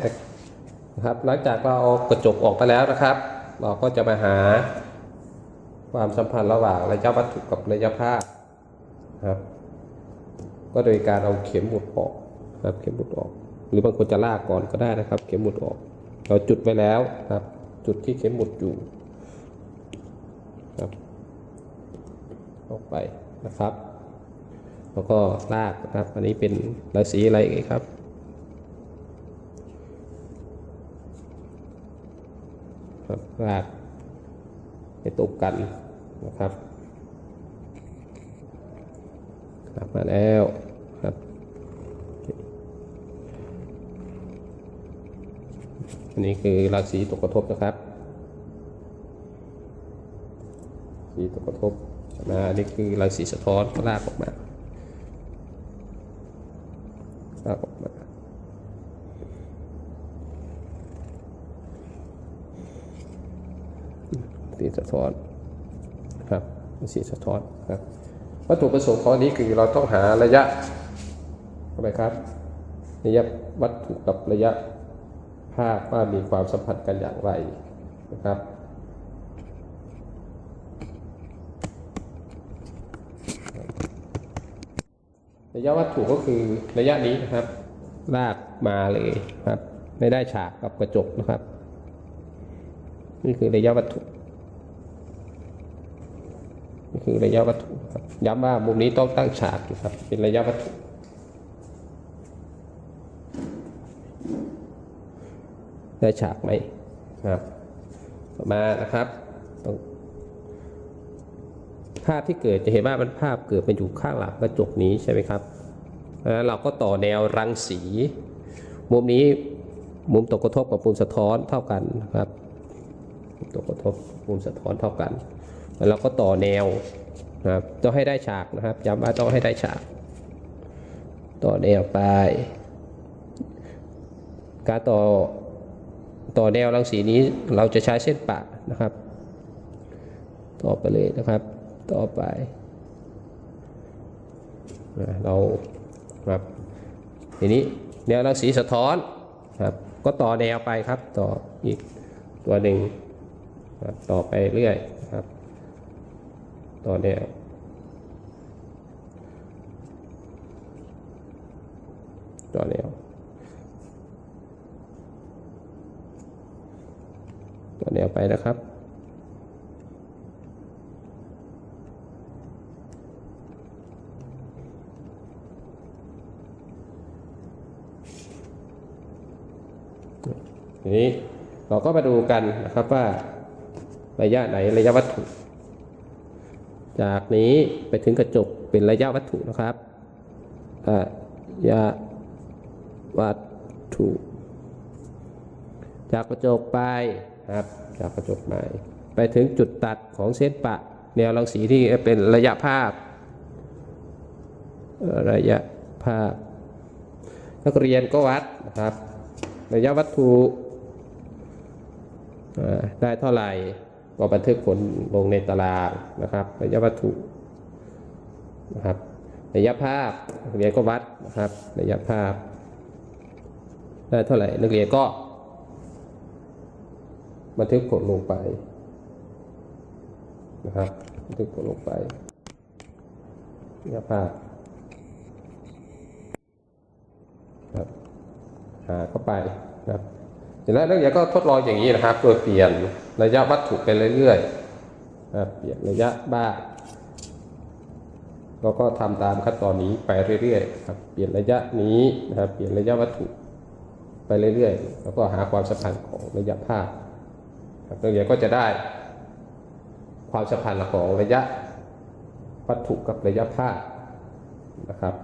นะครับหลังจากเราเอากระจกออกไปแล้วนะครับ เราก็จะมาหาความสัมพันธ์ระหว่างระยะวัตถุกับระยะภาพครับ ก็โดยการเอาเข็มหมุดออกครับเข็มหมุดออก หรือบางคนจะลากก่อนก็ได้นะครับ เข็มหมุดออก เราจุดไว้แล้วครับ จุดที่เข็มหมุดอยู่ครับออกไปนะครับ แล้วก็ลากนะครับ อันนี้เป็นราศีอะไรครับ ครับลากไปตบกันนะครับกลับมาแล้วครับอันนี้คือราศีตกกระทบนะครับ สีตกกระทบมาอันนี้คือราศีสะท้อนก็ลากออกมาลากออกมา สีสะท้อนครับสีสะท้อนครับวัตถุประสงค์ของอันนี้คือเราต้องหาระยะทำไมครับระยะวัตถุกับระยะภาพว่ามีความสัมพันธ์กันอย่างไรนะครับระยะวัตถุก็คือระยะนี้นะครับ ลากมาเลยครับ ไม่ได้ฉากกับกระจกนะครับ นี่คือระยะวัตถุ คือระยะวัตถุครับย้ำว่ามุมนี้ต้องตั้งฉากครับ เป็นระยะวัตถุได้ฉากไหมครับมานะครับต้องภาพที่เกิดจะเห็นว่ามันภาพเกิดเป็นอยู่ข้างหลังกระจกนี้ใช่ไหมครับแล้วเราก็ต่อแนวรังสี มุมนี้มุมตกกระทบกับมุมสะท้อนเท่ากันนะครับตัวกระทบมุมสะท้อนเท่ากัน แล้วเราก็ต่อแนวนะครับต้องให้ได้ฉากนะครับย้ำว่าต้องให้ได้ฉาก ต่อแนวไป การต่อต่อแนวรังสีนี้เราจะใช้เส้นปะนะครับ ต่อไปเลยนะครับ ต่อไปนะเราครับทีนี้แนวรังสีสะท้อนครับก็ต่อแนวไปครับ ต่ออีกตัวหนึ่งต่อไปเรื่อยครับ ต่อแนว ต่อแนว ต่อแนวไปนะครับทีนี้เราก็มาดูกันนะครับว่าระยะไหนระยะวัตถุ จากนี้ไปถึงกระจกเป็นระยะวัตถุนะครับระยะวัตถุ จากกระจกไปครับ จากกระจกไปไปถึงจุดตัดของเส้นปะ แนวรังสีที่เป็นระยะภาพ ระยะภาพ นักเรียนก็วัดนะครับ ระยะวัตถุได้เท่าไหร่ ก็บันทึกผลลงในตารางนะครับระยะวัตถุนะครับระยะภาพนักเรียนก็วัดนะครับระยะภาพได้เท่าไหร่นักเรียนก็บันทึกผลลงไปนะครับบันทึกผลลงไประยะภาพครับหาเข้าไปนะครับ เสร็จแล้วนักเรียนก็ทดลองอย่างนี้นะครับ โดยเปลี่ยนระยะวัตถุไปเรื่อยๆเปลี่ยนระยะบ้างเราก็ทำตามขั้นตอนนี้ไปเรื่อยๆครับ เปลี่ยนระยะนี้นะครับ เปลี่ยนระยะวัตถุไปเรื่อยๆ แล้วก็หาความสัมพันธ์ของระยะภาพครับนักเรียนก็จะได้ความสัมพันธ์ของระยะวัตถุกับระยะภาพนะครับ